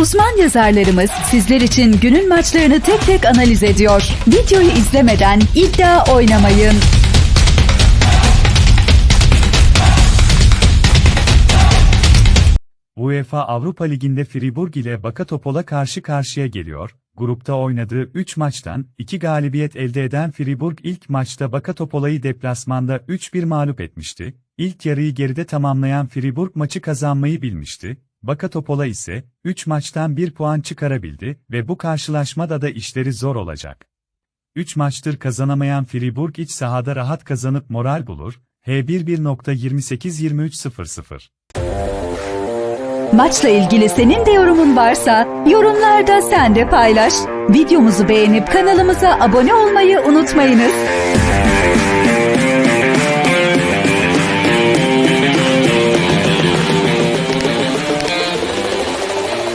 Uzman yazarlarımız sizler için günün maçlarını tek tek analiz ediyor. Videoyu izlemeden iddia oynamayın. UEFA Avrupa Ligi'nde Fribourg ile Bakatopol'a karşı karşıya geliyor. Grupta oynadığı 3 maçtan 2 galibiyet elde eden Fribourg ilk maçta Bakatopola'yı deplasmanda 3-1 mağlup etmişti. İlk yarıyı geride tamamlayan Fribourg maçı kazanmayı bilmişti. Bakatopola ise 3 maçtan 1 puan çıkarabildi ve bu karşılaşmada da işleri zor olacak. 3 maçtır kazanamayan Fribourg iç sahada rahat kazanıp moral bulur. H11.28-23.00 Maçla ilgili senin de yorumun varsa yorumlarda sen de paylaş. Videomuzu beğenip kanalımıza abone olmayı unutmayınız.